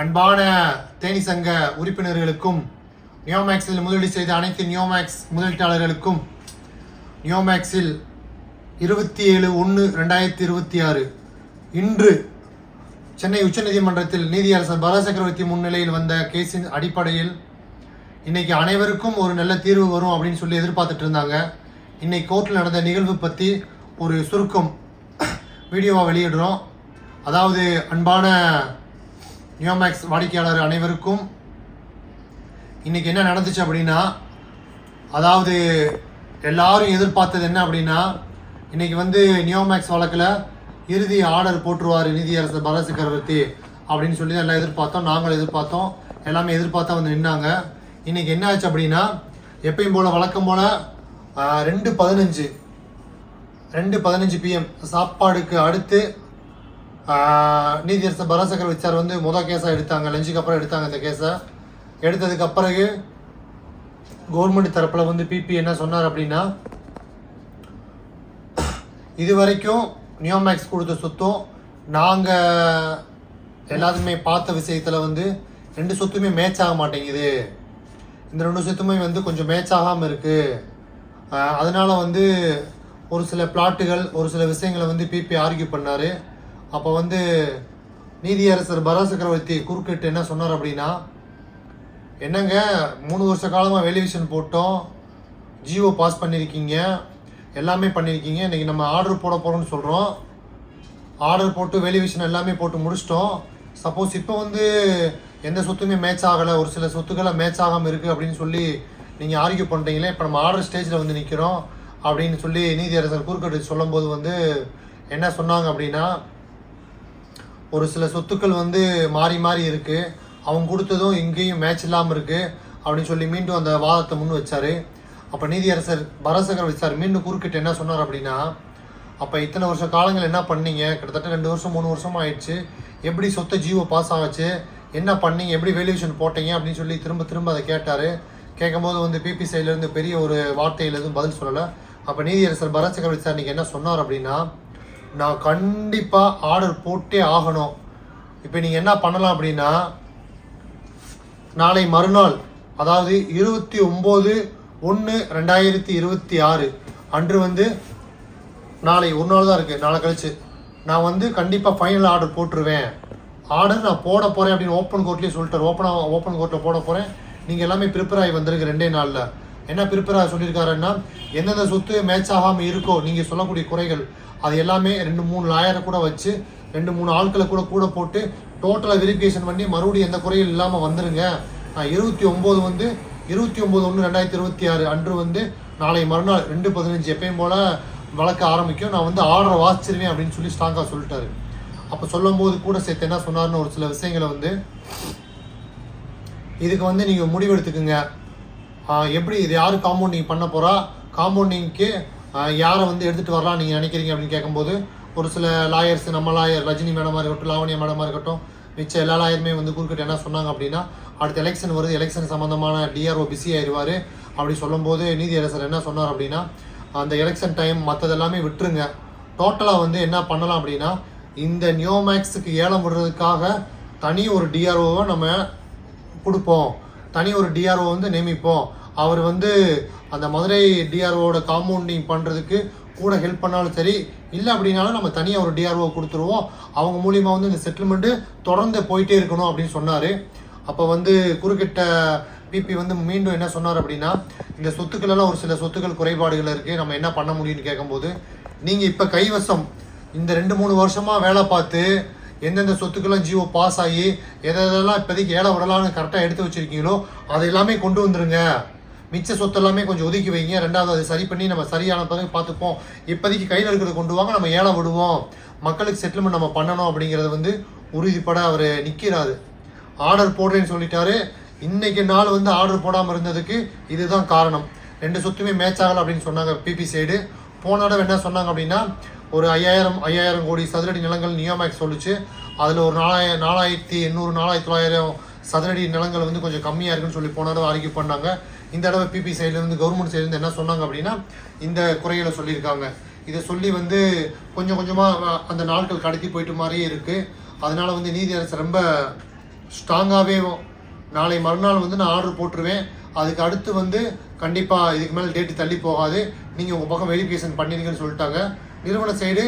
அன்பான தேனி சங்க உறுப்பினர்களுக்கும் நியோமேக்ஸில் முதலீடு செய்த அனைத்து நியோமேக்ஸ் முதலீட்டாளர்களுக்கும் நியோமேக்ஸில் இருபத்தி ஏழு ஒன்று ரெண்டாயிரத்தி இருபத்தி ஆறு இன்று சென்னை உச்சநீதிமன்றத்தில் நீதியரசர் பாலசக்கரவர்த்தி முன்னிலையில் வந்த கேஸின் அடிப்படையில் இன்னைக்கு அனைவருக்கும் ஒரு நல்ல தீர்வு வரும் அப்படின்னு சொல்லி எதிர்பார்த்துட்டு இருந்தாங்க. இன்னைக்கு கோர்ட்டில் நடந்த நிகழ்வு பற்றி ஒரு சுருக்கம் வீடியோவாக வெளியிடுறோம். அதாவது அன்பான நியோமேக்ஸ் வாடிக்கையாளர் அனைவருக்கும் இன்றைக்கி என்ன நடந்துச்சு அப்படின்னா அதாவது எல்லாரும் எதிர்பார்த்தது என்ன அப்படின்னா இன்றைக்கி வந்து நியோமேக்ஸ் வழக்கில் இறுதி ஆர்டர் போட்டுருவார் நிதியரசர் பர சக்கரவர்த்தி அப்படின்னு சொல்லி எல்லாம் எதிர்பார்த்தோம். நாங்களும் எதிர்பார்த்தோம். எல்லாமே எதிர்பார்த்தா வந்து நின்னாங்க. இன்றைக்கி என்ன ஆச்சு அப்படின்னா எப்பயும் போல் வழக்கம் போல் ரெண்டு பதினஞ்சு ரெண்டு பதினஞ்சு பிஎம் சாப்பாடுக்கு அடுத்து நீதியரசர் பரசக்கர் விசார் வந்து முதல் கேஸாக எடுத்தாங்க லஞ்சுக்கு அப்புறம் எடுத்தாங்க இந்த கேஸை. எடுத்ததுக்கு பிறகு கவர்மெண்ட் தரப்பில் வந்து பிபி என்ன சொன்னார் அப்படின்னா இது வரைக்கும் நியோமேக்ஸ் கொடுத்த சொத்தும் நாங்கள் எல்லாத்துமே பார்த்த விஷயத்தில் வந்து ரெண்டு சொத்துமே மேட்ச் ஆக மாட்டேங்குது. இந்த ரெண்டு சொத்துமே வந்து கொஞ்சம் மேட்ச் ஆகாமல் இருக்குது அதனால் வந்து ஒரு சில பிளாட்டுகள் ஒரு சில விஷயங்களை வந்து பிபி ஆர்கியூ பண்ணார். அப்போ வந்து நீதியரசர் பர சக்கரவர்த்தி குறுக்கிட்டு என்ன சொன்னார் அப்படின்னா என்னங்க மூணு வருஷ காலமாக வேல்யூவேஷன் போட்டோம் ஜியோ பாஸ் பண்ணியிருக்கீங்க எல்லாமே பண்ணியிருக்கீங்க இன்றைக்கி நம்ம ஆர்டர் போட போகிறோம்னு சொல்கிறோம் ஆர்டர் போட்டு வேல்யூவேஷன் எல்லாமே போட்டு முடிச்சிட்டோம். சப்போஸ் இப்போ வந்து எந்த சொத்துமே மேட்ச் ஆகலை ஒரு சில சொத்துக்களை மேட்ச் ஆகாமல் இருக்குது அப்படின்னு சொல்லி நீங்கள் ஆர்கியூ பண்ணுறீங்களே இப்போ நம்ம ஆர்டர் ஸ்டேஜில் வந்து நிற்கிறோம் அப்படின்னு சொல்லி நீதியரசர் குறுக்கட்டு சொல்லும்போது வந்து என்ன சொன்னாங்க அப்படின்னா ஒரு சில சொத்துக்கள் வந்து மாறி மாறி இருக்குது அவங்க கொடுத்ததும் இங்கேயும் மேட்ச் இல்லாமல் இருக்குது அப்படின்னு சொல்லி மீண்டும் அந்த வாதத்தை முன் வச்சார். அப்போ நீதியரசர் பரசகர் வச்சார். மீண்டும் குறுக்கிட்டு என்ன சொன்னார் அப்படின்னா அப்போ இத்தனை வருஷ காலங்கள் என்ன பண்ணீங்க? கிட்டத்தட்ட ரெண்டு வருஷம் மூணு வருஷம் ஆயிடுச்சு. எப்படி சொத்தை ஜீவோ பாஸ் ஆச்சு? என்ன பண்ணீங்க? எப்படி வேல்யூஷன் போட்டீங்க? அப்படின்னு சொல்லி திரும்ப திரும்ப அதை கேட்டார். கேட்கும்போது வந்து பிபி சைட்லேருந்து பெரிய ஒரு வார்த்தையில் எதுவும் பதில் சொல்லலை. அப்போ நீதியரசர் பரத் சக்கரவர்த்தி சார் நீங்கள் என்ன சொன்னார் அப்படின்னா நான் கண்டிப்பாக ஆர்டர் போட்டே ஆகணும். இப்போ நீங்கள் என்ன பண்ணலாம் அப்படின்னா நாளை மறுநாள் அதாவது இருபத்தி ஒம்பது ஒன்று ரெண்டாயிரத்தி இருபத்தி ஆறு அன்று வந்து நாளை ஒரு நாள் தான் இருக்குது நாளை கழிச்சு. நான் வந்து கண்டிப்பாக ஃபைனல் ஆர்டர் போட்டுருவேன். ஆர்டர் நான் போட போகிறேன் அப்படின்னு ஓப்பன் கோர்ட்லேயே சொல்லிட்டார். ஓப்பனாக ஓப்பன் கோர்ட்டில் போட போகிறேன் நீங்கள் எல்லாமே ப்ரிப்பேர் ஆகி வந்திருக்கு ரெண்டே நாளில். என்ன ப்ரிப்பேர் ஆக சொல்லியிருக்காருன்னா எந்தெந்த சொத்து மேட்ச் ஆகாமல் இருக்கோ நீங்கள் சொல்லக்கூடிய குறைகள் அது எல்லாமே ரெண்டு மூணு லாயரை கூட வச்சு ரெண்டு மூணு ஆட்களை கூட கூட போட்டு டோட்டலாக வெரிஃபிகேஷன் பண்ணி மறுபடியும் எந்த குறையும் இல்லாமல் வந்துருங்க. நான் இருபத்தி ஒம்பது வந்து இருபத்தி ஒம்பது ஒன்று ரெண்டாயிரத்தி இருபத்தி ஆறு அன்று வந்து நாளை மறுநாள் ரெண்டு பதினஞ்சு எப்பயும் போல் வழக்க ஆரம்பிக்கும். நான் வந்து ஆர்டரை வாசிச்சிருவேன் அப்படின்னு சொல்லி ஸ்ட்ராங்காக சொல்லிட்டாரு. அப்போ சொல்லும்போது கூட சேர்த்து என்ன சொன்னார்னு ஒரு சில விஷயங்களை வந்து இதுக்கு வந்து நீங்கள் முடிவெடுத்துக்குங்க. எப்படி இது யார் காம்பவுண்டிங் பண்ண போகிறா காம்பவுண்டிங்க்கு யாரை வந்து எடுத்துகிட்டு வரலாம் நீங்கள் நினைக்கிறீங்க அப்படின்னு கேட்கும்போது ஒரு சில லாயர்ஸ் நம்ம லாயர் ரஜினி மேடமாக இருக்கட்டும் லாவணியா மேடமாக இருக்கட்டும் மிச்ச எல்லா லாயருமே வந்து குறுக்கிட்டு என்ன சொன்னாங்க அப்படின்னா அடுத்த எலெக்ஷன் வருது எலெக்ஷன் சம்மந்தமான டிஆர்ஓ பிஸி ஆயிடுவார் அப்படி சொல்லும்போது நீதியரசர் என்ன சொன்னார் அப்படின்னா அந்த எலெக்ஷன் டைம் மற்றதெல்லாமே விட்டுருங்க. டோட்டலாக வந்து என்ன பண்ணலாம் அப்படின்னா இந்த நியோமேக்ஸுக்கு ஏலம் விடுறதுக்காக தனி ஒரு டிஆர்ஓவை நம்ம கொடுப்போம். தனி ஒரு டிஆர்ஓ வந்து நியமிப்போம். அவர் வந்து அந்த மதுரை டிஆர்ஓட காம்பவுண்டிங் பண்ணுறதுக்கு கூட ஹெல்ப் பண்ணாலும் சரி இல்லை அப்படின்னாலும் நம்ம தனியாக ஒரு டிஆர்ஓ கொடுத்துருவோம். அவங்க மூலியமாக வந்து இந்த செட்டில்மெண்ட்டு தொடர்ந்து போயிட்டே இருக்கணும் அப்படின்னு சொன்னார். அப்போ வந்து குறுக்கிட்ட பிபி வந்து மீண்டும் என்ன சொன்னார் அப்படின்னா இந்த சொத்துக்களெல்லாம் ஒரு சில சொத்துக்கள் குறைபாடுகள் இருக்குது நம்ம என்ன பண்ண முடியும்னு கேட்கும்போது நீங்கள் இப்போ கைவசம் இந்த ரெண்டு மூணு வருஷமாக வேலை பார்த்து எந்தெந்த சொத்துக்கெல்லாம் ஜியோ பாஸ் ஆகி எதை எதெல்லாம் இப்போதைக்கு ஏழை விடலாம்னு கரெக்டாக எடுத்து வச்சிருக்கீங்களோ அதை எல்லாமே கொண்டு வந்துருங்க. மிச்ச சொத்து எல்லாமே கொஞ்சம் ஒதுக்கி வைங்க. ரெண்டாவது அதை சரி பண்ணி நம்ம சரியான பிறகு பார்த்துப்போம். இப்போதைக்கு கையில் இருக்கிறத கொண்டு வாங்க நம்ம ஏழை விடுவோம். மக்களுக்கு செட்டில்மெண்ட் நம்ம பண்ணணும் அப்படிங்கிறத வந்து உறுதிப்பட அவர் நிற்கிறாரு ஆர்டர் போடுறேன்னு சொல்லிட்டாரு. இன்னைக்கு நாள் வந்து ஆர்டர் போடாமல் இருந்ததுக்கு இதுதான் காரணம். ரெண்டு சொத்துமே மேட்ச் ஆகலை அப்படின்னு சொன்னாங்க பிபி சைடு போன தடவை என்ன சொன்னாங்க அப்படின்னா ஒரு ஐயாயிரம் ஐயாயிரம் கோடி சதுரடி நிலங்கள் நியோமேக்ஸ் சொல்லிச்சு. அதில் ஒரு நாலாயிரம் நாலாயிரத்தி எண்ணூறு நாலாயிரத்தி தொள்ளாயிரம் சதுரடி நிலங்கள் வந்து கொஞ்சம் கம்மியாக இருக்குன்னு சொல்லி போன தடவை அறிக்கை பண்ணாங்க. இந்த தடவை பிபி சைட்லேருந்து கவர்மெண்ட் சைட்லேருந்து என்ன சொன்னாங்க அப்படின்னா இந்த குறைகளை சொல்லியிருக்காங்க. இதை சொல்லி வந்து கொஞ்சம் கொஞ்சமாக அந்த நாட்கள் கடத்தி போயிட்டு மாதிரியே இருக்குது அதனால் வந்து நீதி அரசு ரொம்ப ஸ்ட்ராங்காகவே நாளை மறுநாள் வந்து நான் ஆர்டர் போட்டுருவேன். அதுக்கு அடுத்து வந்து கண்டிப்பாக இதுக்கு மேலே டேட்டு தள்ளி போகாது. நீங்கள் உங்கள் பக்கம் வெரிஃபிகேஷன் பண்ணிடுங்கன்னு சொல்லிட்டாங்க. நிறுவன சைடு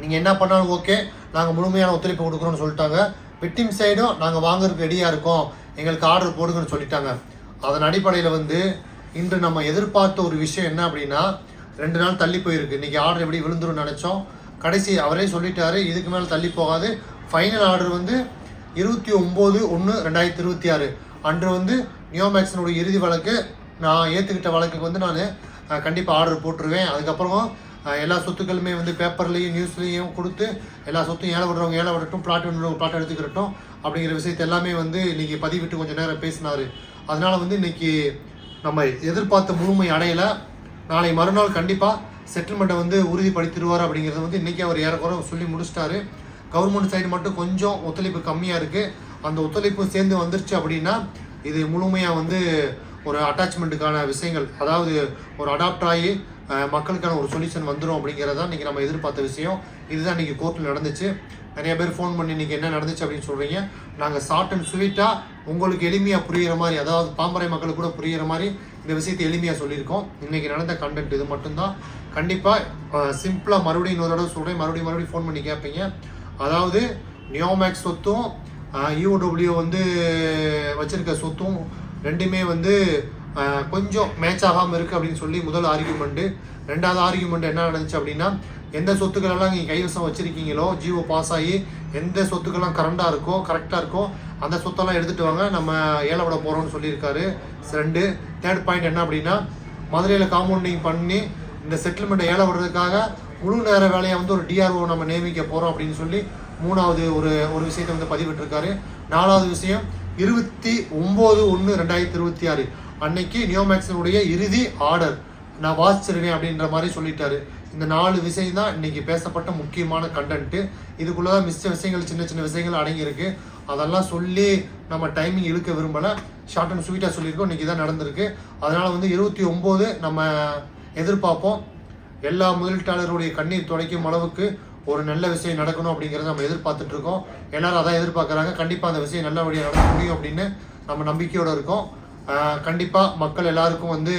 நீங்கள் என்ன பண்ணாலும் ஓகே நாங்கள் முழுமையான ஒத்துழைப்பு கொடுக்குறோம்னு சொல்லிட்டாங்க. விக்டிம் சைடும் நாங்கள் வாங்குறதுக்கு ரெடியாக இருக்கோம். எங்களுக்கு ஆர்டர் போடுங்கன்னு சொல்லிட்டாங்க. அதன் அடிப்படையில் வந்து இன்று நம்ம எதிர்பார்த்த ஒரு விஷயம் என்ன அப்படின்னா ரெண்டு நாள் தள்ளி போயிருக்கு. இன்றைக்கி ஆர்டர் எப்படி விழுந்துரும்னு நினச்சோம். கடைசி அவரே சொல்லிட்டாரு இதுக்கு மேலே தள்ளி போகாது. ஃபைனல் ஆர்டர் வந்து இருபத்தி ஒம்பது ஒன்று ரெண்டாயிரத்தி இருபத்தி ஆறு. அன்று வந்து நியோமேக்ஸினுடைய இறுதி வழக்கு நான் ஏற்றுக்கிட்ட வழக்குக்கு வந்து நான் கண்டிப்பாக ஆர்டர் போட்டுருவேன். அதுக்கப்புறமா எல்லா சொத்துக்களுமே வந்து பேப்பர்லேயும் நியூஸ்லேயும் கொடுத்து எல்லா சொத்தும் ஏழை விடுறவங்க ஏழை விடட்டும் பிளாட் விடுறவங்க பிளாட் எடுத்துக்கிறட்டும் அப்படிங்கிற விஷயத்தை எல்லாமே வந்து இன்றைக்கி பதிவிட்டு கொஞ்சம் நேரம் பேசினார். அதனால வந்து இன்னைக்கு நம்ம எதிர்பார்த்த முழுமை அடையலை. நாளை மறுநாள் கண்டிப்பாக செட்டில்மெண்ட்டை வந்து உறுதிப்படுத்திடுவார் அப்படிங்கிறத வந்து இன்றைக்கி அவர் ஏறக்குறை சொல்லி முடிச்சிட்டாரு. கவர்மெண்ட் சைடு மட்டும் கொஞ்சம் ஒத்துழைப்பு கம்மியாக இருக்குது அந்த ஒத்துழைப்பு சேர்ந்து வந்துருச்சு அப்படின்னா இது முழுமையாக வந்து ஒரு அட்டாச்மெண்ட்டுக்கான விஷயங்கள். அதாவது ஒரு அடாப்ட் ஆகி மக்களுக்கான ஒரு சொல்யூஷன் வந்துடும் அப்படிங்கிறதா இன்றைக்கி நம்ம எதிர்பார்த்த விஷயம். இதுதான் இன்றைக்கி கோர்ட்டில் நடந்துச்சு. நிறைய பேர் ஃபோன் பண்ணி இன்றைக்கி என்ன நடந்துச்சு அப்படின்னு சொல்கிறீங்க நாங்கள் ஷார்ட் அண்ட் ஸ்வீட்டாக உங்களுக்கு எளிமையாக புரிகிற மாதிரி அதாவது பாம்பரை மக்களுக்கு கூட புரிகிற மாதிரி இந்த விஷயத்தை எளிமையாக சொல்லியிருக்கோம். இன்றைக்கி நடந்த கண்டென்ட் இது மட்டும்தான். கண்டிப்பாக சிம்பிளாக மறுபடியும் இன்னொரு தடவை சொல்கிறேன் மறுபடியும் மறுபடியும் ஃபோன் பண்ணி கேட்பீங்க அதாவது நியோமேக்ஸ் சொத்தும் யூடபிள்யூ வந்து வச்சுருக்க சொத்தும் ரெண்டுமே வந்து கொஞ்சம் மேட்ச் ஆகாமல் இருக்குது அப்படின்னு சொல்லி முதல் ஆர்கியூமெண்ட்டு ரெண்டாவது ஆர்கியூமெண்ட் என்ன நடந்துச்சு அப்படின்னா எந்த சொத்துக்களெல்லாம் நீங்கள் கைவசம் வச்சுருக்கீங்களோ ஜிஓ பாஸ் ஆகி எந்த சொத்துக்கெல்லாம் கரண்டாக இருக்கோ கரெக்டாக இருக்கோ அந்த சொத்தெல்லாம் எடுத்துகிட்டு வாங்க நம்ம ஏழை விட போகிறோம்னு சொல்லியிருக்காரு. ரெண்டு தேர்ட் பாயிண்ட் என்ன அப்படின்னா மதுரையில் காம்பவுண்டிங் பண்ணி இந்த செட்டில்மெண்ட்டை ஏழை விடுறதுக்காக முழு நேர வேலையை வந்து ஒரு டிஆர்ஓ நம்ம நியமிக்க போகிறோம் அப்படின்னு சொல்லி மூணாவது ஒரு ஒரு விஷயத்தை வந்து பதிவிட்டிருக்காரு. நாலாவது விஷயம் இருபத்தி ஒம்பது ஒன்று ரெண்டாயிரத்தி இருபத்தி ஆறு. அன்னைக்கு நியோமேக்ஸினுடைய இறுதி ஆர்டர். நான் வாசிச்சிருவேன் அப்படின்ற மாதிரி சொல்லிட்டாரு. இந்த நாலு விஷயம் தான் இன்னைக்கு பேசப்பட்ட முக்கியமான கண்டென்ட்டு இதுக்குள்ளே தான் மிச்ச விஷயங்கள் சின்ன சின்ன விஷயங்கள் அடங்கியிருக்கு. அதெல்லாம் சொல்லி நம்ம டைமிங் இழுக்க விரும்பலை. ஷார்ட் அண்ட் ஸ்வீட்டாக சொல்லியிருக்கோம். இன்னைக்கு தான் நடந்திருக்கு. அதனால் வந்து இருபத்தி ஒம்பது நம்ம எதிர்பார்ப்போம். எல்லா முதலீட்டாளருடைய கண்ணீர் துடைக்கும் அளவுக்கு ஒரு நல்ல விஷயம் நடக்கணும் அப்படிங்கிறத நம்ம எதிர்பார்த்துட்ருக்கோம் எல்லோரும் அதான் எதிர்பார்க்குறாங்க. கண்டிப்பாக அந்த விஷயம் நல்லபடியாக நடக்க முடியும் அப்படின்னு நம்ம நம்பிக்கையோடு இருக்கோம். கண்டிப்பாக மக்கள் எல்லாருக்கும் வந்து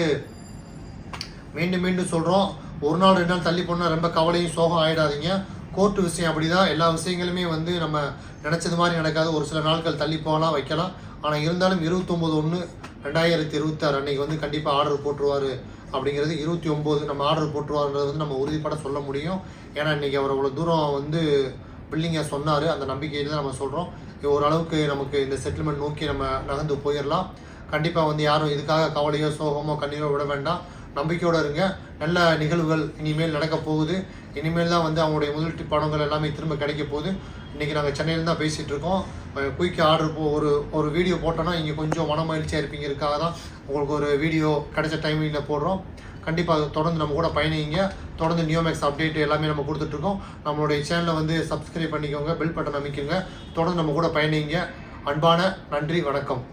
மீண்டும் மீண்டும் சொல்கிறோம் ஒரு நாள் ரெண்டு நாள் தள்ளி போனால் ரொம்ப கவலையும் சோகம் ஆகிடாதீங்க கோர்ட்டு விஷயம் அப்படிதான். எல்லா விஷயங்களுமே வந்து நம்ம நினச்சது மாதிரி நடக்காது. ஒரு சில நாட்கள் தள்ளி போகலாம் வைக்கலாம். ஆனால் இருந்தாலும் இருபத்தொம்போது ஒன்று ரெண்டாயிரத்தி இருபத்தாறு அன்னைக்கு வந்து கண்டிப்பாக ஆர்டர் போட்டுருவார் அப்படிங்கிறது இருபத்தி ஒம்பது நம்ம ஆர்டர் போட்டுருவாருன்றது வந்து நம்ம உறுதிப்பட சொல்ல முடியும். ஏன்னா இன்றைக்கி அவர் அவ்வளோ தூரம் வந்து பில்லிங்கை சொன்னார். அந்த நம்பிக்கையில் தான் நம்ம சொல்கிறோம் ஓரளவுக்கு நமக்கு இந்த செட்டில்மெண்ட் நோக்கி நம்ம நகர்ந்து போயிடலாம் கண்டிப்பாக வந்து யாரும் இதுக்காக கவலையோ சோகமோ கண்ணீரோ விட வேண்டாம். நம்பிக்கையோடு இருங்க. நல்ல நிகழ்வுகள் இனிமேல் நடக்க போகுது. இனிமேல் தான் வந்து அவங்களுடைய முதலீட்டு பணங்கள் எல்லாமே திரும்ப கிடைக்க போகுது. இன்றைக்கி நாங்கள் சென்னையில் தான் பேசிகிட்டு இருக்கோம். குயிக் ஆர்டர் போ ஒரு ஒரு வீடியோ போட்டோன்னா இங்கே கொஞ்சம் மன மகிழ்ச்சியாக இருப்பீங்க. இருக்காக தான் உங்களுக்கு ஒரு வீடியோ கிடைச்ச டைமிங்கில் போடுறோம். கண்டிப்பாக தொடர்ந்து நம்ம கூட பயணிங்க. தொடர்ந்து நியோமேக்ஸ் அப்டேட் எல்லாமே நம்ம கொடுத்துட்ருக்கோம் நம்மளுடைய சேனலை வந்து சப்ஸ்கிரைப் பண்ணிக்கோங்க. பெல் பட்டன் அமைக்குங்க. தொடர்ந்து நம்ம கூட பயணிங்க. அன்பான நன்றி வணக்கம்.